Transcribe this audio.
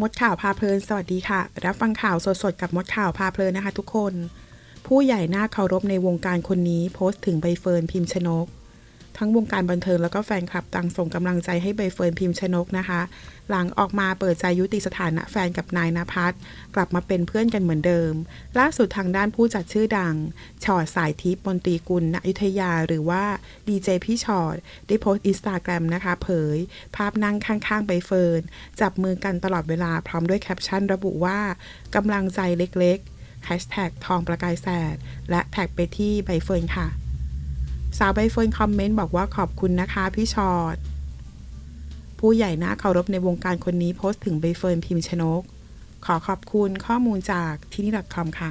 มดข่าวพาเพลิน สวัสดีค่ะ รับฟังข่าวสดๆ กับมดข่าวพาเพลินนะคะทุกคน ผู้ใหญ่หน้าเคารพในวงการคนนี้โพสต์ถึงใบเฟิร์นพิมพ์ชนก ทั้งวงการบันเทิงแล้วก็แฟนคลับต่างส่งกำลังใจให้ใบเฟิร์นพิมพ์ชนกนะคะ หลังออกมาเปิดใจยุติสถานะแฟนกับนายนภัสกลับมาเป็นเพื่อนกันเหมือนเดิม ล่าสุดทางด้านผู้จัดชื่อดังชอดสายทิพย์มนตรีกุลณอยุธยาหรือว่าดีเจพี่ชอดได้โพสต์อินสตาแกรมนะคะ เผย ภาพนั่งข้างๆใบเฟิร์นจับมือกันตลอดเวลาพร้อมด้วยแคปชั่นระบุว่ากำลังใจเล็กๆ hashtag ทองประกายแสดและแท็กไปที่ใบเฟิร์นค่ะ สาวใบเฟิร์นคอมเมนต์บอกว่าขอบคุณนะคะพี่ชอตผู้ใหญ่น่าเคารพในวงการคนนี้โพสต์ถึงใบเฟิร์นพิมพ์ชนก ขอขอบคุณข้อมูลจากที่นี่ .com ค่ะ